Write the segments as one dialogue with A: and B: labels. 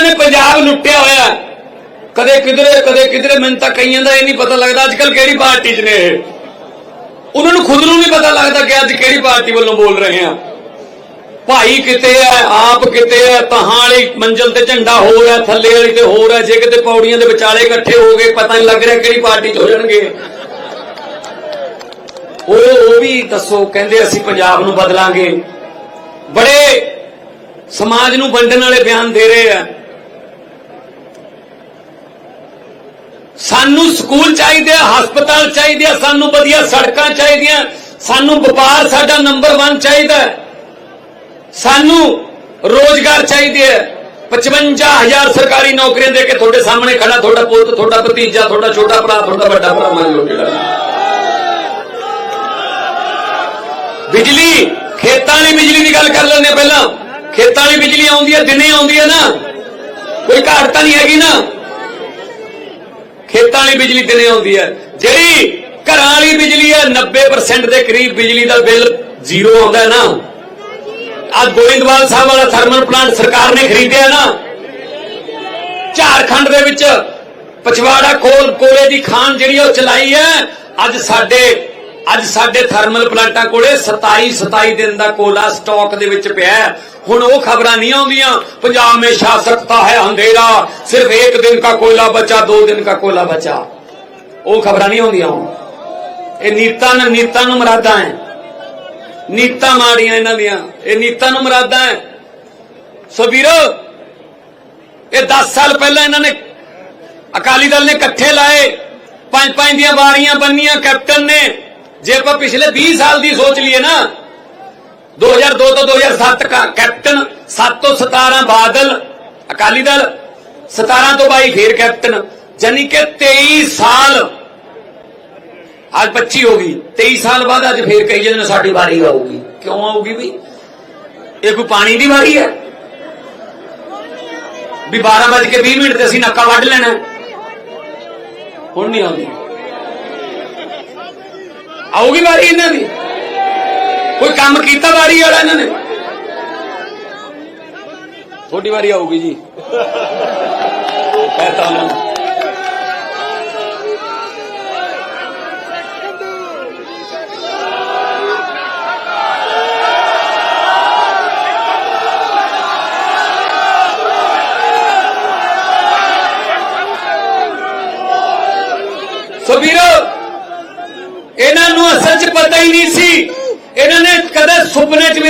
A: ਇਹਨਾਂ ਨੇ ਪੰਜਾਬ ਲੁੱਟਿਆ ਹੋਇਆ, ਕਦੇ ਕਿਧਰੇ ਕਦੇ ਕਿਧਰੇ, ਮੈਨੂੰ ਤਾਂ ਕਈਆਂ ਦਾ ਇਹ ਨਹੀਂ ਪਤਾ ਲੱਗਦਾ ਅੱਜ ਕੱਲ ਕਿਹੜੀ ਪਾਰਟੀ 'ਚ ਨੇ ਇਹ। ਉਹਨਾਂ ਨੂੰ ਖੁਦ ਨੂੰ ਨਹੀਂ ਪਤਾ ਲੱਗਦਾ ਕਿ ਅੱਜ ਕਿਹੜੀ ਪਾਰਟੀ ਵੱਲੋਂ ਬੋਲ ਰਹੇ ਆ। ਭਾਈ ਕਿਤੇ ਹੈ ਆਪ ਕਿਤੇ ਹੈ ਤਹਾਂ ਵਾਲੀ ਮੰਜ਼ਲ ਤੇ ਝੰਡਾ ਹੋਰ ਹੈ ਥੱਲੇ ਵਾਲੀ ਤੇ ਹੋਰ ਹੈ ਜੇ ਕਿਤੇ ਪੌੜੀਆਂ ਦੇ ਵਿਚਾਲੇ ਇਕੱਠੇ ਹੋ ਗਏ, ਪਤਾ ਨਹੀਂ ਲੱਗ ਰਿਹਾ ਕਿਹੜੀ ਪਾਰਟੀ 'ਚ ਹੋ ਜਾਣਗੇ। ਉਹ ਉਹ ਵੀ ਦੱਸੋ, ਕਹਿੰਦੇ ਅਸੀਂ ਪੰਜਾਬ ਨੂੰ ਬਦਲਾਂਗੇ। ਬੜੇ ਸਮਾਜ ਨੂੰ ਵੰਡਣ ਵਾਲੇ ਬਿਆਨ ਦੇ ਰਹੇ ਆ। ਸਾਨੂੰ ਸਕੂਲ ਚਾਹੀਦੇ ਆ, ਹਸਪਤਾਲ ਚਾਹੀਦੇ ਆ, ਸਾਨੂੰ ਵਧੀਆ ਸੜਕਾਂ ਚਾਹੀਦੀਆਂ। ਸਾਨੂੰ ਵਪਾਰ ਸਾਡਾ ਨੰਬਰ 1 ਚਾਹੀਦਾ ਸਾਨੂੰ ਰੋਜ਼ਗਾਰ ਚਾਹੀਦੇ ਆ। 55000 ਸਰਕਾਰੀ ਨੌਕਰੀਆਂ ਦੇ ਕੇ ਤੁਹਾਡੇ ਸਾਹਮਣੇ ਖੜਾ ਤੁਹਾਡਾ ਪੁੱਤ, ਤੁਹਾਡਾ ਭਤੀਜਾ, ਤੁਹਾਡਾ ਛੋਟਾ ਭਰਾ, ਤੁਹਾਡਾ ਵੱਡਾ ਭਰਾ ਮੰਨ ਲਓ ਜਿਹੜਾ। ਬਿਜਲੀ, ਖੇਤਾਂ ਵਾਲੀ ਬਿਜਲੀ ਦੀ ਗੱਲ ਕਰ ਲੈਂਦੇ ਹਾਂ ਪਹਿਲਾਂ। ਖੇਤਾਂ ਵਾਲੀ ਬਿਜਲੀ ਆਉਂਦੀ ਹੈ, ਦਿਨੇ ਆਉਂਦੀ ਹੈ ਨਾ। ਕੋਈ ਘਾਟ ਤਾਂ ਨਹੀਂ ਹੈਗੀ ਨਾ। ਖੇਤਾਂ ਵਾਲੀ ਬਿਜਲੀ ਦਿਨੇ ਆਉਂਦੀ ਹੈ। ਜਿਹੜੀ ਘਰਾਂ ਵਾਲੀ ਬਿਜਲੀ ਹੈ 90% ਦੇ ਕਰੀਬ ਬਿਜਲੀ ਦਾ ਬਿੱਲ ਜ਼ੀਰੋ ਆਉਂਦਾ ਨਾ। ਅੱਜ ਗੋਇੰਦਵਾਲ ਸਾਹਿਬ ਵਾਲਾ ਥਰਮਲ ਪਲਾਂਟ ਸਰਕਾਰ ਨੇ ਖਰੀਦਿਆ ਨਾ। ਝਾਰਖੰਡ ਦੇ ਵਿੱਚ ਪਛਵਾੜਾ ਕੋਲ ਕੋਲੇ ਦੀ ਖਾਨ ਜਿਹੜੀ ਉਹ ਚਲਾਈ ਹੈ। ਅੱਜ ਸਾਡੇ ਅੱਜ ਸਾਡੇ ਥਰਮਲ ਪਲਾਂਟਾਂ ਕੋਲੇ 27 27 ਦਿਨ ਦਾ ਕੋਲਾ ਸਟਾਕ ਦੇ ਵਿੱਚ ਪਿਆ ਹੁਣ ਉਹ ਖਬਰਾਂ ਨਹੀਂ ਆਉਂਦੀਆਂ। ਪੰਜਾਬ ਮੇਂ ਸ਼ਾਸਕਤਾ ਹੈ ਅੰਧੇਰਾ ਸਿਰਫ ਇੱਕ ਦਿਨ ਦਾ ਕੋਲਾ ਬਚਾ, ਦੋ ਦਿਨ ਦਾ ਕੋਲਾ ਬਚਾ। ਉਹ ਖਬਰਾਂ ਨਹੀਂ ਆਉਂਦੀਆਂ ਇਹ ਨੀਤਾਂ ਨੂੰ ਨੀਤਾਂ ਨੂੰ ਮਰਾਦਾ ਹੈ। ਨੀਤਾਂ ਮਾੜੀਆਂ ਇਹਨਾਂ ਦੀਆਂ। ਇਹ ਨੀਤਾਂ ਨੂੰ ਮਰਾਦਾ ਹੈ। ਸੋ ਵੀਰੋ, ਇਹ 10 ਸਾਲ ਪਹਿਲਾਂ ਇਹਨਾਂ ਨੇ ਅਕਾਲੀ ਦਲ ਨੇ ਇਕੱਠੇ ਲਾਏ। ਪੰਜ ਪੰਜ ਦੀਆਂ ਵਾਰੀਆਂ ਬੰਨੀਆਂ, ਕੈਪਟਨ ਨੇ। ਜੇ ਆਪਾਂ ਪਿਛਲੇ 20 ਸਾਲ ਦੀ ਸੋਚ ਲਈਏ ਨਾ 2002 ਤੋਂ 2007 ਕਾ ਕੈਪਟਨ 7 ਤੋਂ 17 ਬਾਦਲ, ਅਕਾਲੀ ਦਲ 17 ਤੋਂ 22 ਫੇਰ ਕੈਪਟਨ ਜਾਨੀ ਕਿ 23 ਸਾਲ ਅੱਜ 25 ਹੋ ਗਈ। 23 ਸਾਲ ਬਾਅਦ ਅੱਜ ਫੇਰ ਕਹੀ ਜਾਂਦੇ ਨੇ ਸਾਡੀ ਵਾਰੀ ਆਊਗੀ। ਕਿਉਂ ਆਊਗੀ ਵੀ? ਇਹ ਕੋਈ ਪਾਣੀ ਦੀ ਵਾਰੀ ਹੈ? ਵੀ 12 ਵਜੇ ਕੇ 20 ਮਿੰਟ ਤੇ ਅਸੀਂ ਨੱਕਾ ਵੱਢ ਲੈਣਾ। ਹੁਣ ਨਹੀਂ ਆਉਂਦੀ। ਆਊਗੀ ਵਾਰੀ ਇਹਨਾਂ ਦੀ? ਕੋਈ ਕੰਮ ਕੀਤਾ ਵਾਰੀ ਵਾਲਾ ਇਹਨਾਂ ਨੇ? ਤੁਹਾਡੀ ਵਾਰੀ ਆਊਗੀ ਜੀ। ਕਹਤਾ ਉਹਨਾਂ ਨੂੰ ਸੋ ਵੀਰੋ ਇਹਨਾਂ ਨੂੰ ਅਸਲ 'ਚ ਪਤਾ ਹੀ ਨਹੀਂ ਸੀ ਇਹਨਾਂ ਨੇ ਕਦੇ ਸੁਪਨੇ 'ਚ ਵੀ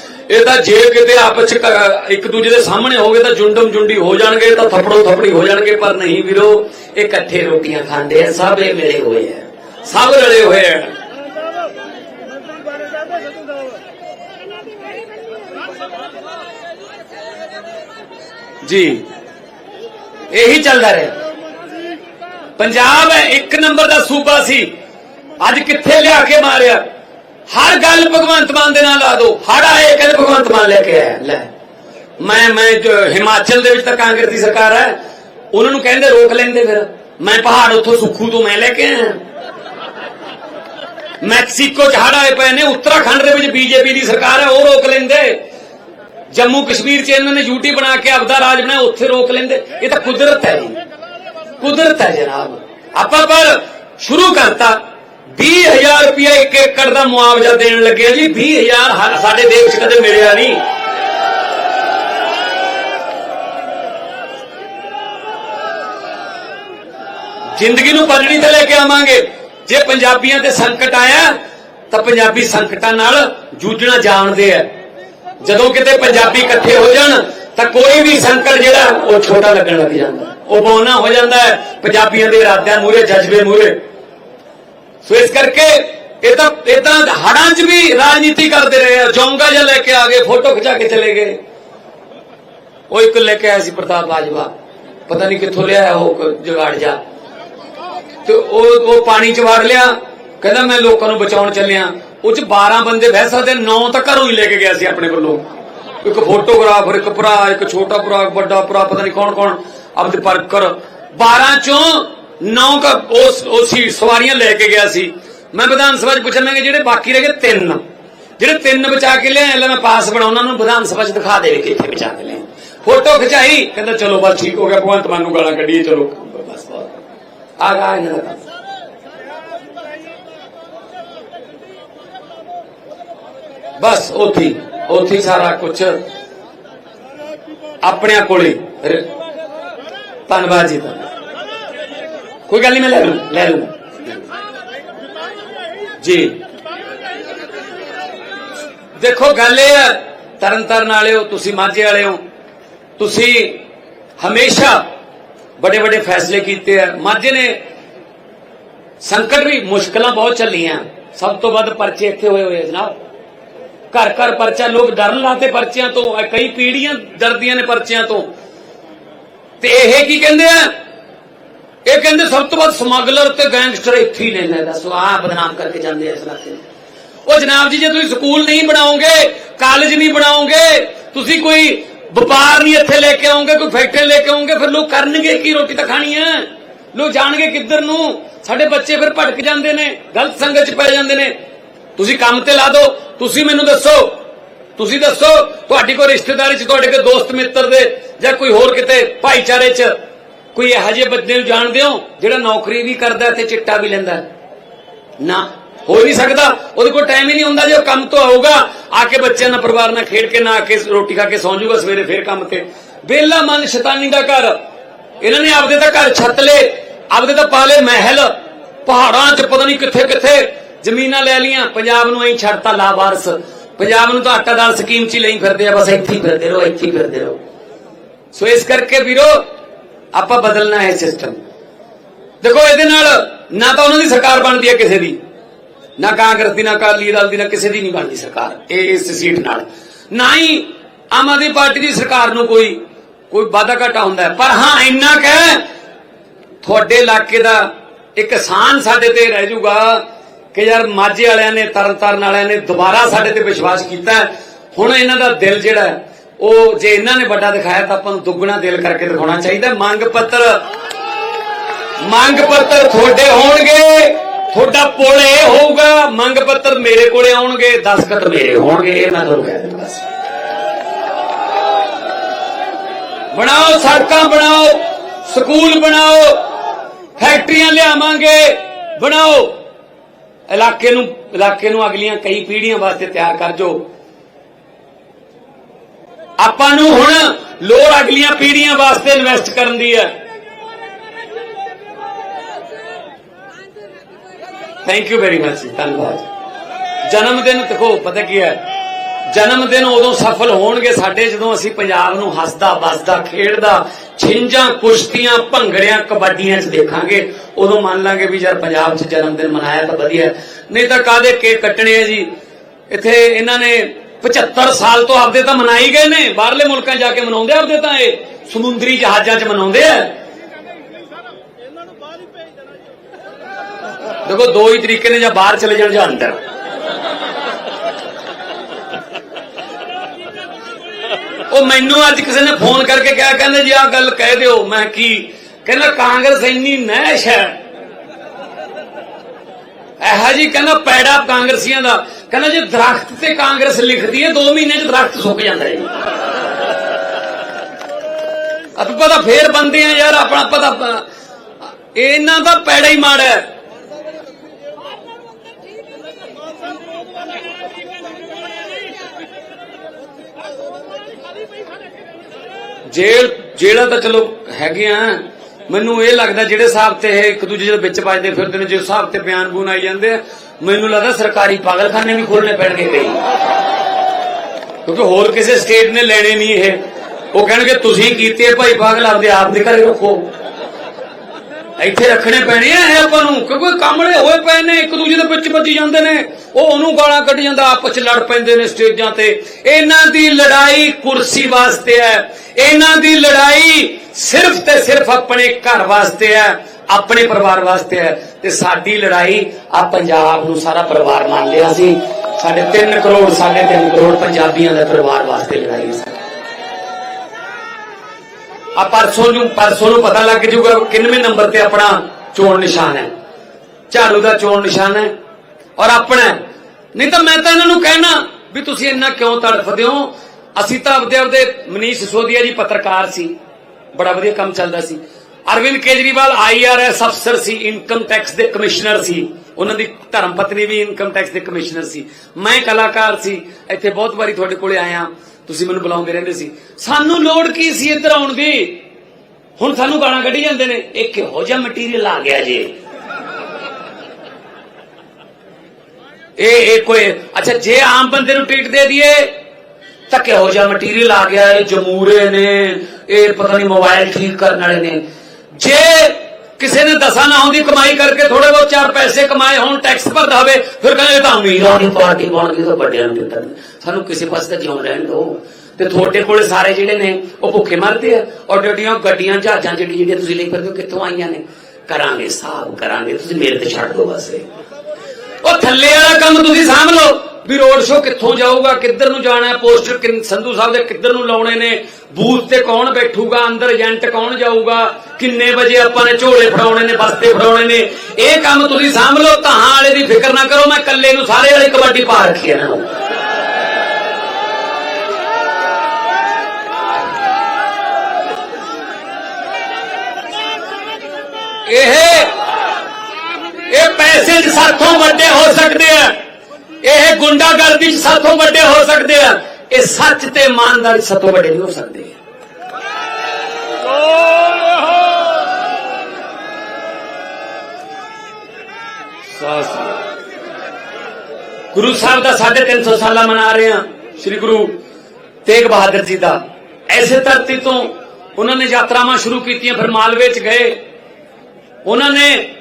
A: ਇਹ ਤਾਂ ਜੇ ਕਿਤੇ ਆਪਸ 'ਚ ਇੱਕ ਦੂਜੇ ਦੇ ਸਾਹਮਣੇ ਹੋਗੇ ਤਾਂ ਜੁੰਡਮ ਜੁੰਡੀ ਹੋ ਜਾਣਗੇ ਤਾਂ ਥੱਪੜੋ ਥੱਪੜੀ ਹੋ ਜਾਣਗੇ, ਪਰ ਨਹੀਂ ਵੀਰੋ, ਇਹ ਇਕੱਠੇ ਰੋਟੀਆਂ ਖਾਂਦੇ ਆ, ਸਭ ਇਹ ਮਿਲੇ ਹੋਏ ਆ। ਸਭ ਰਲੇ ਹੋਏ ਆ। ਜੀ। ਇਹੀ ਚੱਲਦਾ ਰਿਹਾ। ਪੰਜਾਬ ਇੱਕ ਨੰਬਰ ਦਾ ਸੂਬਾ ਸੀ। ਅੱਜ ਕਿੱਥੇ ਲਿਆ ਕੇ ਮਾਰਿਆ? ਹਰ ਗੱਲ ਭਗਵੰਤ ਮਾਨ ਦੇ ਨਾਲ ਲਾ ਦੋ ਹੜ ਆਏ ਕਹਿੰਦੇ ਭਗਵੰਤ ਮਾਨ ਲੈ ਕੇ ਆਇਆ। ਲੈ। ਮੈਂ ਮੈਂ ਜੋ ਹਿਮਾਚਲ ਦੇ ਵਿੱਚ ਤਾਂ ਕਾਂਗਰਸ ਦੀ ਸਰਕਾਰ ਹੈ। ਉਹਨਾਂ ਨੂੰ ਕਹਿੰਦੇ ਰੋਕ ਲੈਂਦੇ ਫਿਰ। ਮੈਂ ਪਹਾੜ ਉੱਥੋਂ ਸੁੱਖੂ ਤੋਂ ਮੈਂ ਲੈ ਕੇ ਆਇਆ। ਮੈਕਸੀਕੋ ਚ ਹੜ ਆਏ ਪਏ ਨੇ। ਉੱਤਰਾਖੰਡ ਦੇ ਵਿੱਚ ਬੀਜੇਪੀ ਦੀ ਸਰਕਾਰ ਹੈ, ਉਹ ਰੋਕ ਲੈਂਦੇ। ਜੰਮੂ ਕਸ਼ਮੀਰ ਚ ਇਹਨਾਂ ਨੇ ਯੂਟੀ ਬਣਾ ਕੇ ਆਪਦਾ ਰਾਜ ਬਣਾਇਆ, ਉੱਥੇ ਰੋਕ ਲੈਂਦੇ। ਇਹ ਤਾਂ ਕੁਦਰਤ ਹੈ ਜੀ। ਕੁਦਰਤ ਹੈ ਜਨਾਬ। ਆਪਾਂ ਪਰ ਸ਼ੁਰੂ ਕਰਤਾ। 20000 ਰੁਪਇਆ ਇੱਕ ਏਕੜ ਦਾ ਮੁਆਵਜ਼ਾ ਦੇਣ ਲੱਗੇ ਜੀ। 20000 ਹਰ- ਸਾਡੇ ਦੇਸ਼ ਕਦੇ ਮਿਲਿਆ ਨਹੀਂ। ਜ਼ਿੰਦਗੀ ਨੂੰ ਪਲੜੀ ਤੇ ਲੈ ਕੇ ਆਵਾਂਗੇ। ਜੇ ਪੰਜਾਬੀਆਂ ਤੇ ਸੰਕਟ ਆਇਆ, ਤਾਂ ਪੰਜਾਬੀ ਸੰਕਟਾਂ ਨਾਲ ਜੂਝਣਾ ਜਾਣਦੇ ਆ। ਜਦੋਂ ਕਿਤੇ ਪੰਜਾਬੀ ਇਕੱਠੇ ਹੋ ਜਾਣ, ਤਾਂ ਕੋਈ ਵੀ ਸੰਕਟ ਜਿਹੜਾ, ਉਹ ਛੋਟਾ ਲੱਗਣ ਲੱਗ ਜਾਂਦਾ। ਉਹ ਬੋਨਾ ਹੋ ਜਾਂਦਾ ਹੈ। ਪੰਜਾਬੀਆਂ ਦੇ ਇਰਾਦਿਆਂ ਮੂਰੇ ਜਜ਼ਬੇ ਮੂਰੇ ਸੋ ਇਸ ਕਰਕੇ ਇਹ ਤਾਂ ਇਹ ਤਾਂ ਹੜਾਂ 'ਚ ਵੀ ਰਾਜਨੀਤੀ ਕਰਦੇ ਰਹੇ ਆ। ਜੋਂਗਾ ਜਿਹਾ ਲੈ ਕੇ ਆ ਗਏ, ਫੋਟੋ ਖਿਚਾ ਕੇ ਚਲੇ ਗਏ। ਉਹ ਇੱਕ ਲੈ ਕੇ ਆਇਆ ਸੀ ਪ੍ਰਤਾਪ ਬਾਜਵਾ ਪਤਾ ਨਹੀਂ ਕਿੱਥੋਂ ਲਿਆਇਆ ਉਹ ਕ- ਜਾ ਤੇ ਉਹ ਉਹ ਪਾਣੀ 'ਚ ਵੜ ਲਿਆ। ਕਹਿੰਦਾ, ਮੈਂ ਲੋਕਾਂ ਨੂੰ ਬਚਾਉਣ ਚੱਲਿਆ। ਉਹ ਚ 12 ਬੰਦੇ ਬਹਿ ਸਕਦੇ 9 ਤਾਂ ਘਰੋਂ ਹੀ ਲੈ ਕੇ ਗਿਆ ਸੀ ਆਪਣੇ ਵੱਲੋਂ। ਇੱਕ ਫੋਟੋਗ੍ਰਾਫਰ, ਇੱਕ ਭਰਾ, ਇੱਕ ਛੋਟਾ ਭਰਾ, ਵੱਡਾ ਭਰਾ, ਪਤਾ ਨਹੀਂ ਕੌਣ ਕੌਣ ਆਪਦੇ ਪਰਕਰ 12 ਚੋਂ 9 ਕ ਉਸ ਉਹ ਸੀ ਸਵਾਰੀਆਂ ਲੈ ਕੇ ਗਿਆ ਸੀ। ਮੈਂ ਵਿਧਾਨ ਸਭਾ 'ਚ ਪੁੱਛਣ ਲੱਗਾ ਜਿਹੜੇ ਬਾਕੀ ਰਹਿ ਗਏ ਤਿੰਨ, ਜਿਹੜੇ ਤਿੰਨ ਬਚਾ ਕੇ ਲਿਆ ਲੈ ਮੈਂ ਪਾਸ ਬਣਾਉਣਾ ਨੂੰ ਵਿਧਾਨ ਸਭਾ 'ਚ ਦਿਖਾ ਦੇਵੇ ਕਿੱਥੇ ਬਚਾ ਕੇ ਲਿਆਏ। ਫੋਟੋ ਖਿਚਾਈ, ਕਹਿੰਦਾ, ਚਲੋ ਬਸ ਠੀਕ ਹੋ ਗਿਆ, ਭਗਵੰਤ ਮਾਨ ਨੂੰ ਗਾਲਾਂ ਕੱਢੀਏ, ਚਲੋ। ਬਸ ਆ ਗਾ ਇਹਨਾਂ ਦਾ ਬਸ, ਉੱਥੇ ਹੀ- ਉੱਥੇ ਸਾਰਾ ਕੁਝ ਆਪਣਿਆਂ ਕੋਲੇ। ਰ- ਧੰਨਵਾਦ ਜੀ ਦਾ ਕੋਈ ਗੱਲ ਨਹੀਂ, ਮੈਂ ਲੈ ਲੂੰ ਲੈ ਲੂੰ ਜੀ। ਦੇਖੋ, ਗੱਲ ਇਹ ਹੈ ਤਰਨ ਤਾਰਨ ਹੋ ਤੁਸੀਂ ਮਾਝੇ ਵਾਲੇ ਹੋ, ਤੁਸੀਂ ਹਮੇਸ਼ਾ ਵੱਡੇ ਵੱਡੇ ਫੈਸਲੇ ਕੀਤੇ ਆ। ਮਾਝੇ ਨੇ ਸੰਕਟ ਵੀ ਮੁਸ਼ਕਲਾਂ ਬਹੁਤ ਚੱਲੀਆਂ। ਸਭ ਤੋਂ ਵੱਧ ਪਰਚੇ ਇੱਥੇ ਹੋਏ ਹੋਏ ਆ, ਜਨਾਬ। ਘਰ ਘਰ ਪਰਚਾ, ਲੋਕ ਡਰਨ ਲਾਤੇ ਪਰਚਿਆਂ ਤੋਂ ਕਈ ਪੀੜੀਆਂ ਡਰਦੀਆਂ ਨੇ ਪਰਚਿਆਂ ਤੋਂ। ਤੇ ਇਹ ਕੀ ਕਹਿੰਦੇ ਆ? ਇਹ ਕਹਿੰਦੇ ਸਭ ਤੋਂ ਵੱਧ ਸਮਗਲਰ ਤੇ ਗੈਂਗਸਟਰ ਇੱਥੇ ਹੀ ਨੇ ਲੈ ਦੱਸੋ ਆਹ ਬਦਨਾਮ ਕਰਕੇ ਜਾਂਦੇ ਆ ਇਸ ਇਲਾਕੇ ਉਹ ਜਨਾਬ ਜੀ, ਜੇ ਤੁਸੀਂ ਸਕੂਲ ਨਹੀਂ ਬਣਾਓਗੇ, ਕਾਲਜ ਨਹੀਂ ਬਣਾਓਗੇ, ਤੁਸੀਂ ਕੋਈ ਵਪਾਰ ਨਹੀਂ ਇੱਥੇ ਲੈ ਕੇ ਆਓਗੇ, ਕੋਈ ਫੈਕਟਰੀ ਲੈ ਕੇ ਆਓਗੇ, ਫਿਰ ਲੋਕ ਕਰਨਗੇ ਕੀ ਰੋਟੀ ਤਾਂ ਖਾਣੀ ਹੈ ਲੋਕ ਜਾਣਗੇ ਕਿੱਧਰ ਨੂੰ? ਸਾਡੇ ਬੱਚੇ ਫਿਰ ਭਟਕ ਜਾਂਦੇ ਨੇ, ਗਲਤ ਸੰਗਤ 'ਚ ਪੈ ਜਾਂਦੇ ਨੇ। ਤੁਸੀਂ ਕੰਮ ਤੇ ਲਾ ਦਿਓ, ਤੁਸੀਂ ਮੈਨੂੰ ਦੱਸੋ, ਤੁਸੀਂ ਦੱਸੋ, ਤੁਹਾਡੀ ਕੋਈ ਰਿਸ਼ਤੇਦਾਰੀ 'ਚ, ਤੁਹਾਡੇ ਕੋਈ ਦੋਸਤ ਮਿੱਤਰ ਦੇ ਜਾਂ ਕੋਈ ਹੋਰ ਕਿਤੇ ਭਾਈਚਾਰੇ 'ਚ ਕੋਈ ਇਹੋ ਜਿਹੇ ਬੰਦੇ ਨੂੰ ਜਾਣਦੇ ਹੋ ਜਿਹੜਾ ਨੌਕਰੀ ਵੀ ਕਰਦਾ ਤੇ ਚਿੱਟਾ ਵੀ ਲੈਂਦਾ? ਨਾ, ਹੋ ਨਹੀਂ ਸਕਦਾ। ਉਹਦੇ ਕੋਲ ਟਾਈਮ ਹੀ ਨਹੀਂ ਹੁੰਦਾ ਜੇ ਉਹ ਕੰਮ ਤੋਂ ਆਊਗਾ, ਆ ਕੇ ਬੱਚਿਆਂ ਨਾਲ ਪਰਿਵਾਰ ਨਾਲ ਖੇਡ ਕੇ ਨਾ ਆ ਕੇ ਰੋਟੀ ਖਾ ਕੇ ਸੌਂ ਜਾਊਗਾ ਸਵੇਰੇ ਫੇਰ ਕੰਮ ਤੇ। ਬੇਲਾ ਮਨ ਸ਼ੈਤਾਨੀ ਦਾ ਘਰ। ਇਹਨਾਂ ਨੇ ਆਪਦੇ ਤਾਂ ਘਰ ਛੱਤ ਲਏ, ਆਪਦੇ ਤਾਂ ਪਾਲੇ ਮਹਿਲ। ਪਹਾੜਾਂ 'ਚ ਪਤਾ ਨਹੀਂ ਕਿੱਥੇ ਕਿੱਥੇ ਜ਼ਮੀਨਾਂ ਲੈ ਲੀਆਂ ਪੰਜਾਬ ਨੂੰ ਐਂ ਛੱਡਤਾ ਲਾਵਾਰਸ ਪੰਜਾਬ ਨੂੰ ਤਾਂ ਆਟਾ ਦਾਲ ਸਕੀਮ 'ਚ ਹੀ ਲਈ ਫਿਰਦੇ ਆ, ਬਸ ਇੱਥੇ ਹੀ ਫਿਰਦੇ ਰਹੋ, ਇੱਥੇ ਹੀ ਫਿਰਦੇ ਰਹੋ। ਸੋ ਇਸ ਕਰਕੇ ਵੀਰੋ ਆਪਾਂ ਬਦਲਣਾ ਹੈ ਸਿਸਟਮ ਦੇਖੋ, ਇਹਦੇ ਨਾਲ ਨਾ ਤਾਂ ਉਹਨਾਂ ਦੀ ਸਰਕਾਰ ਬਣਦੀ ਹੈ ਕਿਸੇ ਦੀ, ਨਾ ਕਾਂਗਰਸ ਦੀ, ਨਾ ਅਕਾਲੀ ਦਲ ਦੀ, ਨਾ ਕਿਸੇ ਦੀ ਨਹੀਂ ਬਣਦੀ ਸਰਕਾਰ, ਇਹ ਇਸ ਸੀਟ ਨਾਲ। ਨਾ ਹੀ ਆਮ ਆਦਮੀ ਪਾਰਟੀ ਦੀ ਸਰਕਾਰ ਨੂੰ ਕੋਈ ਕੋਈ ਵਾਧਾ ਘਾਟਾ ਹੁੰਦਾ ਪਰ ਹਾਂ, ਇੰਨਾ ਕਹਿ ਤੁਹਾਡੇ ਇਲਾਕੇ ਦਾ ਇੱਕ ਸਾਨ ਸਾਡੇ ਤੇ ਰਹਿ ਜਾਊਗਾ ਕਿ ਯਾਰ ਮਾਝੇ ਵਾਲਿਆਂ ਨੇ, ਤਰਨਤਾਰਨ ਵਾਲਿਆਂ ਨੇ ਦੁਬਾਰਾ ਸਾਡੇ ਤੇ ਵਿਸ਼ਵਾਸ ਕੀਤਾ ਹੁਣ ਇਹਨਾਂ ਦਾ ਦਿਲ ਜਿਹੜਾ ਉਹ ਜੇ ਇਹਨਾਂ ਨੇ ਵੱਡਾ ਦਿਖਾਇਆ ਤਾਂ ਆਪਾਂ ਨੂੰ ਦੁੱਗਣਾ ਦਿਲ ਕਰਕੇ ਦਿਖਾਉਣਾ ਚਾਹੀਦਾ। ਮੰਗ ਪੱਤਰ। ਮੰਗ ਪੱਤਰ ਤੁਹਾਡੇ ਹੋਣਗੇ। ਤੁਹਾਡਾ ਪੁਲ ਇਹ ਹੋਊਗਾ, ਮੰਗ ਪੱਤਰ ਮੇਰੇ ਕੋਲੇ ਆਉਣਗੇ ਦਸਖਤ ਮੇਰੇ ਹੋਣਗੇ, ਇਹ ਮੈਂ ਤੁਹਾਨੂੰ ਕਹਿ ਦਿੰਦਾ ਬਸ ਬਣਾਓ ਸੜਕਾਂ, ਬਣਾਓ ਸਕੂਲ, ਬਣਾਓ ਫੈਕਟਰੀਆਂ ਲਿਆਵਾਂਗੇ, ਬਣਾਓ। ਇਲਾਕੇ ਨੂੰ ਇਲਾਕੇ ਨੂੰ ਅਗਲੀਆਂ ਕਈ ਪੀੜ੍ਹੀਆਂ ਵਾਸਤੇ ਤਿਆਰ ਕਰ ਜੋ। ਆਪਾਂ ਨੂੰ ਹੁਣ ਲੋੜ ਅਗਲੀਆਂ ਪੀੜ੍ਹੀਆਂ ਵਾਸਤੇ ਇਨਵੈਸਟ ਕਰਨ ਦੀ ਹੈ। ਥੈਂਕ ਯੂ ਵੈਰੀ ਮਚ ਧੰਨਵਾਦ ਜਨਮ ਦਿਨ ਦੇਖੋ, ਪਤਾ ਕੀ ਹੈ? ਜਨਮ ਦਿਨ ਉਦੋਂ ਸਫਲ ਹੋਣਗੇ ਸਾਡੇ ਜਦੋਂ ਅਸੀਂ ਪੰਜਾਬ ਨੂੰ ਹੱਸਦਾ, ਵੱਸਦਾ, ਖੇਡਦਾ ਛਿੰਜਾਂ ਕੁਸ਼ਤੀਆਂ, ਭੰਗੜਿਆਂ, ਕਬੱਡੀਆਂ 'ਚ ਦੇਖਾਂਗੇ, ਉਦੋਂ ਮੰਨ ਲਾਂਗੇ ਵੀ ਯਾਰ ਪੰਜਾਬ 'ਚ ਜਨਮ ਦਿਨ ਮਨਾਇਆ ਤਾਂ ਵਧੀਆ ਨਹੀਂ ਤਾਂ ਕਾਦੇ ਕੇਕ ਕੱਟਣੇ ਆ ਜੀ? ਇੱਥੇ ਇਹਨਾਂ ਨੇ 75 ਸਾਲ ਤੋਂ ਆਪਦੇ ਤਾਂ ਮਨਾਈ ਗਏ ਨੇ। ਬਾਹਰਲੇ ਮੁਲਕਾਂ ਜਾ ਕੇ ਮਨਾਉਂਦੇ ਆਪਦੇ ਤਾਂ ਇਹ। ਸਮੁੰਦਰੀ ਜਹਾਜ਼ਾਂ 'ਚ ਮਨਾਉਂਦੇ ਆ। ਦੇਖੋ, ਦੋ ਹੀ ਤਰੀਕੇ ਨੇ ਜਾਂ ਬਾਹਰ ਚਲੇ ਜਾਣ ਜਾਂ ਅੰਦਰ। ਉਹ ਮੈਨੂੰ ਅੱਜ ਕਿਸੇ ਨੇ ਫੋਨ ਕਰਕੇ ਕਿਹਾ, ਕਹਿੰਦੇ ਜੀ ਆਹ ਗੱਲ ਕਹਿ ਦਿਓ। ਮੈਂ ਕੀ? ਕਹਿੰਦਾ ਕਾਂਗਰਸ ਇੰਨੀ ਨਹਿਸ਼ ਹੈ। ਇਹੋ ਜੀ ਕਹਿੰਦਾ ਪੈੜਾ ਕਾਂਗਰਸੀਆਂ ਦਾ। ਕਹਿੰਦਾ ਜੇ ਦਰਖਤ ਤੇ ਕਾਂਗਰਸ ਲਿਖਦੀ ਹੈ 2 ਮਹੀਨੇ ਚ ਦਰਖਤ ਸੁੱਕ ਜਾਂਦਾ ਹੈ ਆਪਾਂ ਪਤਾ ਫੇਰ ਬੰਦੇ ਆ ਯਾਰ, ਆਪਣਾ ਪਤਾ ਇਹਨਾਂ ਦਾ ਪੈੜਾ ਹੀ ਮਾੜਾ ਹੈ। ਜੇਲ੍ਹ ਜੇਲ੍ਹਾਂ ਤਾਂ ਚਲੋ ਹੈਗੇ ਆ। ਮੈਨੂੰ ਇਹ ਲੱਗਦਾ ਜਿਹੜੇ ਹਿਸਾਬ ਤੇ ਇਹ ਇੱਕ ਦੂਜੇ ਦੇ ਵਿੱਚ ਵੱਜਦੇ ਫਿਰਦੇ ਨੇ ਜਿਸ ਹਿਸਾਬ ਤੇ ਬਿਆਨ ਬੂਨ ਆਈ ਜਾਂਦੇ ਆ, ਮੈਨੂੰ ਲੱਗਦਾ ਸਰਕਾਰੀ ਪਾਗਲਖਾਨੇ ਵੀ ਖੋਲਣੇ ਪੈਣਗੇ ਕਈ ਕਿਉਂਕਿ ਹੋਰ ਕਿਸੇ ਸਟੇਟ ਨੇ ਲੈਣੇ ਨਹੀਂ ਇਹ। ਉਹ ਕਹਿਣਗੇ, ਤੁਸੀਂ ਕੀਤੇ ਭਾਈ ਪਾਗਲ, ਆਪਦੇ ਆਪ ਦੇ ਘਰੇ ਰੱਖੋ। ਇੱਥੇ ਰੱਖਣੇ ਪੈਣੇ ਆ ਇਹ ਆਪਾਂ ਨੂੰ, ਕਿਉਂਕਿ ਕਾਮਲੇ ਹੋਏ ਪਏ ਨੇ, ਇੱਕ ਦੂਜੇ ਦੇ ਵਿੱਚ ਵੱਜੀ ਜਾਂਦੇ ਨੇ। ਉਹ ਉਹਨੂੰ ਗਾਲਾਂ ਕੱਢ ਜਾਂਦਾ, ਆਪਸ ਚ ਲੜ ਪੈਂਦੇ ਨੇ ਸਟੇਜਾਂ ਤੇ। ਇਹਨਾਂ ਦੀ ਲੜਾਈ ਕੁਰਸੀ ਵਾਸਤੇ ਹੈ। ਇਹਨਾਂ ਦੀ ਲੜਾਈ ਸਿਰਫ ਤੇ ਸਿਰਫ ਆਪਣੇ ਘਰ ਵਾਸਤੇ ਹੈ, ਆਪਣੇ ਪਰਿਵਾਰ ਵਾਸਤੇ ਹੈ। ਤੇ ਸਾਡੀ ਲੜਾਈ ਆ ਪੰਜਾਬ ਨੂੰ ਸਾਰਾ ਪਰਿਵਾਰ ਮੰਨ ਲਿਆ ਸੀ। ਸਾਡੇ 3 ਕਰੋੜ ਸਾਡੇ 3 ਕਰੋੜ ਪੰਜਾਬੀਆਂ ਦੇ ਪਰਿਵਾਰ ਵਾਸਤੇ ਲੜਾਈ ਹੈ ਆ ਪਰਸੋਂ ਨੂੰ ਪਰਸੋਂ ਨੂੰ ਪਤਾ ਲੱਗ ਜਾਊਗਾ ਕਿੰਨਵੇਂ ਨੰਬਰ ਤੇ ਆਪਣਾ ਚੋਣ ਨਿਸ਼ਾਨ ਹੈ। ਝਾੜੂ ਦਾ ਚੋਣ ਨਿਸ਼ਾਨ ਹੈ। ਔਰ ਆਪਣਾ ਨਹੀਂ ਤਾਂ ਮੈਂ ਤਾਂ ਇਹਨਾਂ ਨੂੰ ਕਹਿਣਾ ਵੀ ਤੁਸੀਂ ਇੰਨਾ ਕਿਉਂ ਤੜਫਦੇ ਹੋ? ਅਸੀਂ ਤਾਂ ਆਪਦੇ ਆਪਦੇ ਮਨੀਸ਼ ਸਿਸੋਦੀਆ ਜੀ ਪੱਤਰਕਾਰ ਸੀ। ਬੜਾ ਵਧੀਆ ਕੰਮ ਚੱਲਦਾ ਸੀ। ਅਰਵਿੰਦ ਕੇਜਰੀਵਾਲ ਆਈਆਰਐਸ ਅਫਸਰ ਸੀ ਇਨਕਮ ਟੈਕਸ ਦੇ ਕਮਿਸ਼ਨਰ ਸੀ। ਉਹਨਾਂ ਦੀ ਧਰਮ ਪਤਨੀ ਵੀ ਇਨਕਮ ਟੈਕਸ ਦੇ ਕਮਿਸ਼ਨਰ ਸੀ। ਮੈਂ ਕਲਾਕਾਰ ਸੀ। ਇੱਥੇ ਬਹੁਤ ਵਾਰੀ ਤੁਹਾਡੇ ਕੋਲੇ ਆਇਆ। ਤੁਸੀਂ ਮੈਨੂੰ ਬੁਲਾਉਂਦੇ ਰਹਿੰਦੇ ਸੀ। ਸਾਨੂੰ ਲੋੜ ਕੀ ਸੀ ਇੱਧਰ ਆਉਣ ਦੀ? ਹੁਣ ਸਾਨੂੰ ਗਾਲਾਂ ਕੱਢੀ ਜਾਂਦੇ ਨੇ। ਇਹ ਕਿਹੋ ਜਿਹਾ ਮਟੀਰੀਅਲ ਆ ਗਿਆ ਜੀ? ਇਹ ਇਹ ਕੋਈ ਅੱਛਾ, ਜੇ ਆਮ ਬੰਦੇ ਨੂੰ ਟ੍ਰੀਟ ਦੇ ਦਈਏ, ਤਾਂ ਕਿਹੋ ਜਿਹਾ ਮਟੀਰੀਅਲ ਆ ਗਿਆ? ਇਹ ਜਮੂਰੇ ਨੇ, ਇਹ ਪਤਾ ਨਹੀਂ ਮੋਬਾਈਲ ਠੀਕ ਕਰਨ ਵਾਲੇ ਨੇ। ਜੇ ਕਿਸੇ ਨੇ ਦਸਾਂ ਨਾ ਆਉਂਦੀ ਕਮਾਈ ਕਰਕੇ ਥੋੜੇ ਬਹੁਤ ਚਾਰ ਪੈਸੇ ਕਮਾਏ, ਹੋਣ ਟੈਕਸ ਭਰਦਾ ਹੋਵੇ, ਫਿਰ ਕਹਿੰਦੇ ਇਹ ਤਾਂ ਅਮੀਰਾਂ ਦੀ ਪਾਰਟੀ ਬਣ ਗਈ ਤਾਂ ਵੱਡਿਆਂ ਨੂੰ ਦਿੱਤਾ ਸਾਨੂੰ ਕਿਸੇ ਪਾਸੇ ਤਾਂ ਜਿਉਂ ਰਹਿਣ ਦਿਓ। ਤੇ ਤੁਹਾਡੇ ਕੋਲੇ ਸਾਰੇ ਜਿਹੜੇ ਨੇ, ਉਹ ਭੁੱਖੇ ਮਰਦੇ ਆ। ਔਰ ਜਿਹੜੀਆਂ ਗੱਡੀਆਂ, ਜਹਾਜ਼ਾਂ ਜਿਹੜੀ ਜਿਹੜੀਆਂ ਤੁਸੀਂ ਲਈ ਫਿਰਦੇ ਹੋ, ਕਿੱਥੋਂ ਆਈਆਂ ਨੇ? ਕਰਾਂਗੇ ਸਾਹਬ ਕਰਾਂਗੇ। ਤੁਸੀਂ ਮੇਰੇ ਤੇ ਛੱਡ ਦਿਓ ਬਸ। ਉਹ ਥੱਲੇ ਵਾਲਾ ਕੰਮ ਤੁਸੀਂ ਸਾਂਭ ਲਓ। ਵੀ ਰੋਡ ਸ਼ੋ ਕਿੱਥੋਂ ਜਾਊਗਾ, ਕਿੱਧਰ ਨੂੰ ਜਾਣਾ ਪੋਸਟਰ ਸੰਧੂ ਸਾਹਿਬ ਦੇ ਕਿੱਧਰ ਨੂੰ ਲਾਉਣੇ ਨੇ ਬੂਥ ਤੇ ਕੌਣ ਬੈਠੂਗਾ, ਅੰਦਰ ਏਜੰਟ ਕੌਣ ਜਾਊਗਾ, ਕਿੰਨੇ ਵਜੇ ਆਪਾਂ ਨੇ ਝੋਲੇ ਫੜਾਉਣੇ ਨੇ ਬਸਤੇ ਫੜਾਉਣੇ ਨੇ। ਇਹ ਕੰਮ ਤੁਸੀਂ ਸਾਂਭ ਲਓ, ਧਾਹਾਂ ਵਾਲੇ ਦੀ ਫਿਕਰ ਨਾ ਕਰੋ, ਮੈਂ ਇਕੱਲੇ ਨੂੰ ਸਾਰੇ ਵਾਲੀ ਕਬੱਡੀ ਪਾ ਰੱਖੀ ਇਹਨਾਂ ਨੂੰ। ਇਹ ਇਹ ਪੈਸੇ 'ਚ ਸਾਥੋਂ ਵੱਡੇ ਹੋ ਸਕਦੇ ਆ। ਇਹ ਗੁੰਡਾਗਰਦੀ 'ਚ ਸਾਥੋਂ ਵੱਡੇ ਹੋ ਸਕਦੇ ਆ। ਇਹ ਸੱਚ ਤੇ ਇਮਾਨਦਾਰੀ 'ਚ ਸਾਥੋਂ ਵੱਡੇ ਨਹੀਂ ਹੋ ਸਕਦੇ। ਗੁਰੂ ਸਾਹਿਬ ਦਾ 350 ਸਾਲਾ ਮਨਾ ਰਹੇ ਆ ਸ੍ਰੀ ਗੁਰੂ ਤੇਗ ਬਹਾਦਰ ਜੀ ਦਾ। ਐਸੇ ਧਰਤੀ ਤੋਂ ਉਹਨਾਂ ਨੇ ਯਾਤਰਾਵਾਂ ਸ਼ੁਰੂ ਕੀਤੀਆਂ, ਫਿਰ ਮਾਲਵੇ ਚ ਗਏ। ਉਹਨਾਂ ਨੇ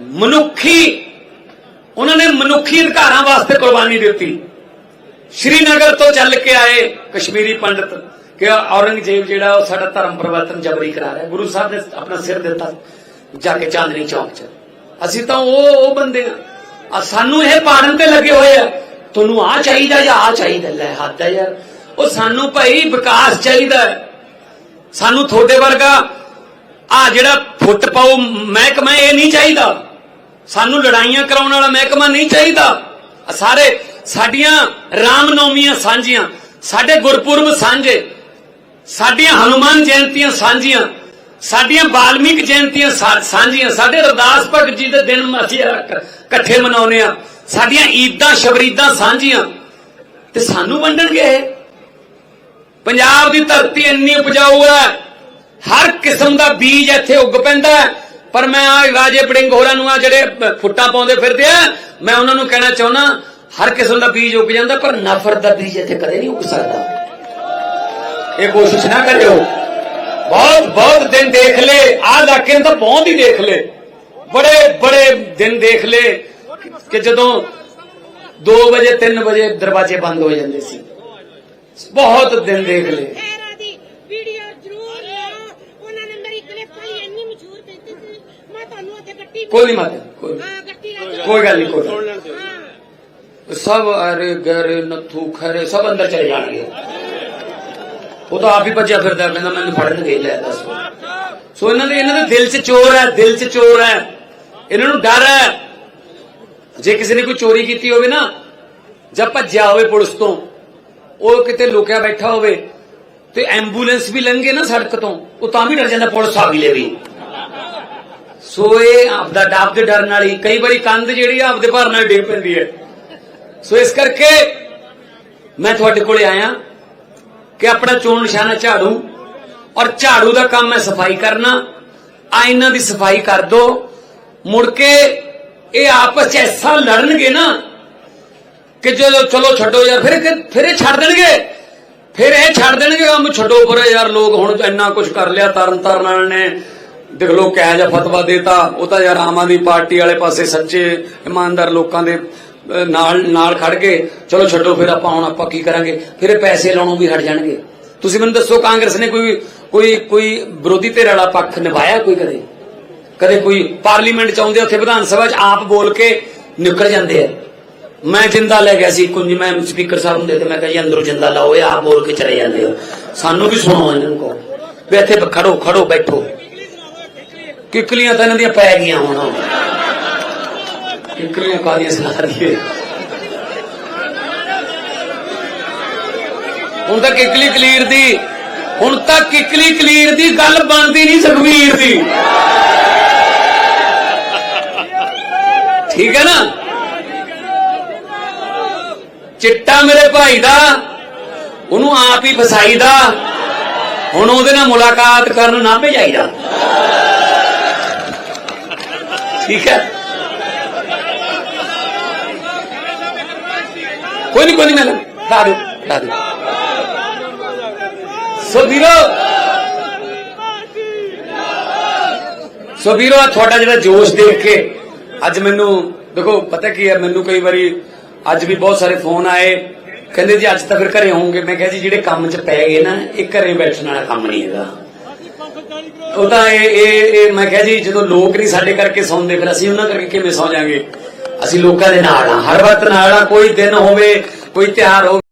A: ਮਨੁੱਖੀ, ਉਹਨਾਂ ਨੇ ਮਨੁੱਖੀ ਅਧਿਕਾਰਾਂ ਵਾਸਤੇ ਕੁਰਬਾਨੀ ਦਿੱਤੀ। ਸ਼੍ਰੀਨਗਰ ਤੋਂ ਚੱਲ ਕੇ ਆਏ ਕਸ਼ਮੀਰੀ ਪੰਡਤ ਕਿ ਔਰੰਗਜ਼ੇਬ ਜਿਹੜਾ ਉਹ ਸਾਡਾ ਧਰਮ ਪਰਿਵਰਤਨ ਜਬਰੀ ਕਰਾ ਰਿਹਾ। ਗੁਰੂ ਸਾਹਿਬ ਨੇ ਆਪਣਾ ਸਿਰ ਦਿੱਤਾ ਜਾ ਕੇ ਚਾਂਦਨੀ ਚੌਕ 'ਚ। ਅਸੀਂ ਤਾਂ ਉਹ ਉਹ ਬੰਦੇ ਆ। ਸਾਨੂੰ ਇਹ ਪਾੜਨ ਤੇ ਲੱਗੇ ਹੋਏ ਆ। ਤੁਹਾਨੂੰ ਆ ਚਾਹੀਦਾ ਜਾਂ ਆ ਚਾਹੀਦਾ? ਲੈ ਹੱਦ ਹੈ ਯਾਰ। ਉਹ ਸਾਨੂੰ ਭਾਈ ਵਿਕਾਸ ਚਾਹੀਦਾ। ਸਾਨੂੰ ਤੁਹਾਡੇ ਵਰਗਾ ਆ ਜਿਹੜਾ ਫੁੱਟ ਪਾਉ ਮਹਿਕਮਾ ਇਹ ਨਹੀਂ ਚਾਹੀਦਾ। ਸਾਨੂੰ ਲੜਾਈਆਂ ਕਰਾਉਣ ਵਾਲਾ ਮਹਿਕਮਾ ਨਹੀਂ ਚਾਹੀਦਾ। ਸਾਰੇ ਸਾਡੀਆਂ ਰਾਮਨੌਮੀਆਂ ਸਾਂਝੀਆਂ, ਸਾਡੇ ਗੁਰਪੁਰਬ ਸਾਂਝੇ, ਸਾਡੀਆਂ ਹਨੂਮਾਨ ਜਯੰਤੀਆਂ ਸਾਂਝੀਆਂ, ਸਾਡੀਆਂ ਬਾਲਮੀਕ ਜਯੰਤੀਆਂ ਸਾਂਝੀਆਂ, ਸਾਡੇ ਰਵਿਦਾਸ ਭਗਤ ਜੀ ਦੇ ਦਿਨ ਅਸੀਂ ਇਕੱਠੇ ਮਨਾਉਂਦੇ ਆ ਸਾਡੀਆਂ ਈਦਾਂ, ਸ਼ਬਰੀਦਾਂ ਸਾਂਝੀਆਂ। ਤੇ ਸਾਨੂੰ ਵੰਡਣਗੇ ਇਹ? ਪੰਜਾਬ ਦੀ ਧਰਤੀ ਇੰਨੀ ਉਪਜਾਊ ਹੈ। ਹਰ ਕਿਸਮ ਦਾ ਬੀਜ ਇੱਥੇ ਉੱਗ ਪੈਂਦਾ ਪਰ ਮੈਂ ਆ ਰਾਜੇ ਬੜਿੰਗ ਹੋਰਾਂ ਨੂੰ ਆ ਜਿਹੜੇ ਫੁੱਟਾਂ ਪਾਉਂਦੇ ਫਿਰਦੇ ਆ, ਮੈਂ ਉਹਨਾਂ ਨੂੰ ਕਹਿਣਾ ਚਾਹੁੰਦਾ, ਹਰ ਕਿਸਮ ਦਾ ਬੀਜ ਉੱਗ ਜਾਂਦਾ, ਪਰ ਨਫ਼ਰਤ ਦਾ ਬੀਜ ਇੱਥੇ ਕਦੇ ਨਹੀਂ ਉੱਗ ਸਕਦਾ। ਇਹ ਕੋਸ਼ਿਸ਼ ਨਾ ਕਰਿਓ। ਬਹੁਤ ਬਹੁਤ ਦਿਨ ਦੇਖ ਲੈ ਆ ਇਲਾਕੇ ਨੂੰ ਤਾਂ ਬਹੁਤ ਹੀ ਦੇਖ ਲੈ ਬੜੇ ਬੜੇ ਦਿਨ ਦੇਖ ਲੈ ਕਿ ਜਦੋਂ 2 ਵਜੇ 3 ਵਜੇ ਦਰਵਾਜ਼ੇ ਬੰਦ ਹੋ ਜਾਂਦੇ ਸੀ। ਬਹੁਤ ਦਿਨ ਦੇਖ ਲੈ
B: ਖੈਰਾ ਦੀ ਵੀਡੀਓ ਜ਼ਰੂਰ ਲਿਆਓ ਉਹਨਾਂ ਨੇ ਮੇਰੀ ਕਲਿੱਪ ਪਾਈ ਇੰਨੀ ਮਸ਼ਹੂਰ ਕੀਤੀ ਸੀ ਮੈਂ ਤੁਹਾਨੂੰ ਉੱਥੇ ਗੱਟੀ
A: ਕੋਈ ਨਹੀਂ ਮਾਤਾ ਕੋਈ ਕੋਈ ਗੱਲ ਨਹੀਂ ਕੋਈ ਸਭ ਅਰੇ ਗਰੇ ਨੱਥੂ ਖਰੇ ਸਭ ਅੰਦਰ ਚਲੇ ਜਾਣਗੇ। ਉਹ ਤਾਂ ਆਪ ਹੀ ਭੱਜਿਆ ਫਿਰਦਾ ਕਹਿੰਦਾ ਮੈਨੂੰ ਫੜਨਗੇ ਲੈ ਦੱਸ। ਸੋ ਇਹਨਾਂ ਦੇ ਇਹਨਾਂ ਦੇ ਦਿਲ 'ਚ ਚੋਰ ਹੈ ਦਿਲ 'ਚ ਚੋਰ ਹੈ। ਇਹਨਾਂ ਨੂੰ ਡਰ ਹੈ। ਜੇ ਕਿਸੇ ਨੇ ਕੋਈ ਚੋਰੀ ਕੀਤੀ ਹੋਵੇ ਨਾ ਜਾਂ ਭੱਜਿਆ ਹੋਵੇ ਪੁਲਿਸ ਤੋਂ ਉਹ ਕਿਤੇ ਲੁਕਿਆ ਬੈਠਾ ਹੋਵੇ ਤੇ ਐਂਬੂਲੈਂਸ ਵੀ ਲੰਘੇ ਨਾ ਸੜਕ ਤੋਂ ਉਹ ਤਾਂ ਵੀ ਡਰ ਜਾਂਦਾ ਪੁਲਿਸ ਆ ਵੀ ਲੈ ਵੀ। ਸੋ ਇਹ ਆਪਦਾ ਡਾਬ ਦੇ ਡਰਨ ਨਾਲ ਹੀ ਕਈ ਵਾਰੀ ਕੰਧ ਜਿਹੜੀ ਆਪਦੇ ਭਾਰ ਨਾਲ ਡਿੱਗ ਪੈਂਦੀ ਹੈ। ਸੋ ਇਸ ਕਰਕੇ ਮੈਂ ਤੁਹਾਡੇ ਕੋਲੇ ਆਇਆ ਕਿ ਆਪਣਾ ਚੋਣ ਨਿਸ਼ਾਨਾ ਝਾੜੂ ਔਰ ਝਾੜੂ ਦਾ ਕੰਮ ਹੈ ਸਫ਼ਾਈ ਕਰਨਾ। ਆ ਇਹਨਾਂ ਦੀ ਸਫ਼ਾਈ ਕਰ ਦੋ। ਮੁੜ ਕੇ ਇਹ ਆਪਸ ਚ ਐਸਾ ਲੜਨਗੇ ਨਾ ਕਿ ਜਦੋਂ ਚਲੋ ਛੱਡੋ ਯਾਰ, ਫਿਰ ਫਿਰ ਇਹ ਛੱਡ ਦੇਣਗੇ। ਫਿਰ ਇਹ ਛੱਡ ਦੇਣਗੇ ਕੰਮ ਛੱਡੋ ਪਰੇ ਯਾਰ, ਲੋਕ ਹੁਣ ਇੰਨਾ ਕੁਝ ਕਰ ਲਿਆ, ਤਰਨ ਤਾਰਨ ਵਾਲਿਆਂ ਨੇ। ਦੇਖ ਲੋ ਕਿਹੋ ਜਿਹਾ ਫਤਵਾ ਦੇਤਾ, ਉਹ ਤਾਂ ਯਾਰ ਆਮ ਆਦਮੀ ਪਾਰਟੀ ਵਾਲੇ ਪਾਸੇ ਸੱਚੇ, ਇਮਾਨਦਾਰ ਲੋਕਾਂ ਦੇ ਨਾਲ ਨਾਲ ਖੜ ਕੇ, ਚਲੋ ਛੱਡੋ ਫਿਰ ਆਪਾਂ ਹੁਣ ਆਪਾਂ ਕੀ ਕਰਾਂਗੇ? ਫਿਰ ਇਹ ਪੈਸੇ ਲਾਉਣੋਂ ਵੀ ਹਟ ਜਾਣਗੇ। ਤੁਸੀਂ ਮੈਨੂੰ ਦੱਸੋ ਕਾਂਗਰਸ ਨੇ ਕੋਈ ਕੋਈ ਕੋਈ ਵਿਰੋਧੀ ਧਿਰ ਵਾਲਾ ਪੱਖ ਨਿਭਾਇਆ ਕੋਈ ਕਦੇ? ਕਦੇ ਕੋਈ ਪਾਰਲੀਮੈਂਟ ਚ ਆਉਂਦੇ ਉੱਥੇ ਵਿਧਾਨ ਸਭਾ ਚ ਆਪ ਬੋਲ ਕੇ ਨਿਕਲ ਜਾਂਦੇ ਆ? ਮੈਂ ਜਿੰਦਾ ਲੈ ਗਿਆ ਸੀ ਕੁੰਜ ਮੈਂ ਸਪੀਕਰ ਸਾਹਿਬ ਹੁੰਦੇ ਤੇ ਮੈਂ ਕਿਹਾ ਜੀ ਅੰਦਰੋਂ ਜਿੰਦਾ ਲਾਓ, ਇਹ ਆਪ ਬੋਲ ਕੇ ਚਲੇ ਜਾਂਦੇ ਹੋ ਸਾਨੂੰ ਵੀ ਸੁਣੋ ਇਹਨਾਂ ਨੂੰ ਕਹੋ। ਵੀ ਇੱਥੇ ਖੜੋ ਖੜੋ, ਬੈਠੋ। ਕਿਕਲੀਆਂ ਤਾਂ ਇਹਨਾਂ ਦੀਆਂ ਪੈ ਗਈਆਂ ਹੁਣ। ਕਿਕਲੀਆਂ ਕਾਦੀਆਂ ਸੁਣਾ ਹੁਣ ਤਾਂ ਕਿੱਕਲੀ ਕਲੀਰ ਦੀ, ਹੁਣ ਤਾਂ ਕਿਕਲੀ ਕਲੀਰ ਦੀ ਗੱਲ ਬਣਦੀ ਨਹੀਂ ਸੁਖਵੀਰ ਦੀ। ਠੀਕ ਹੈ ਨਾ? ਚਿੱਟਾ ਮੇਰੇ ਭਾਈ ਦਾ, ਉਹਨੂੰ ਆਪ ਹੀ ਫਸਾਈਦਾ ਹੁਣ ਉਹਦੇ ਨਾਲ ਮੁਲਾਕਾਤ ਕਰਨ ਨਾ ਭੇਜਾਈਦਾ ਠੀਕ ਹੈ। ਕੋਈ ਨਹੀਂ ਕੋਈ ਨਹੀਂ ਮੈਂ ਲਾ ਦੋ ਲਾ ਦੋ ਸੋ ਵੀਰੋ ਸੋ ਵੀਰੋ ਤੁਹਾਡਾ ਜਿਹੜਾ ਜੋਸ਼ ਦੇਖ ਕੇ ਅੱਜ ਮੈਨੂੰ, ਦੇਖੋ, ਪਤਾ ਕੀ ਹੈ, ਮੈਨੂੰ ਕਈ ਵਾਰੀ ਅੱਜ ਵੀ ਬਹੁਤ ਸਾਰੇ ਫੋਨ ਆਏ, ਕਹਿੰਦੇ ਜੀ ਅੱਜ ਤਾਂ ਫਿਰ ਘਰੇ ਹੋਵੋਗੇ। ਮੈਂ ਕਿਹਾ ਜੀ, ਜਿਹੜੇ ਕੰਮ 'ਚ ਪੈ ਗਏ ਨਾ, ਇਹ ਘਰੇ ਬੈਠਣ ਵਾਲਾ ਕੰਮ ਨਹੀਂ ਹੈਗਾ। ਉਹ ਤਾਂ ਇਹ ਇਹ ਇਹ ਮੈਂ ਕਿਹਾ ਜੀ, ਜਦੋਂ ਲੋਕ ਨਹੀਂ ਸਾਡੇ ਕਰਕੇ ਸੌਂਦੇ, ਫਿਰ ਅਸੀਂ ਉਹਨਾਂ ਕਰਕੇ ਕਿਵੇਂ ਸੌਂ ਜਾਾਂਗੇ? ਅਸੀਂ ਲੋਕਾਂ ਦੇ ਨਾਲ ਆ ਹਰ ਵਕਤ ਨਾਲ ਆ ਕੋਈ ਦਿਨ ਹੋਵੇ, ਕੋਈ ਤਿਉਹਾਰ ਹੋਵੇ।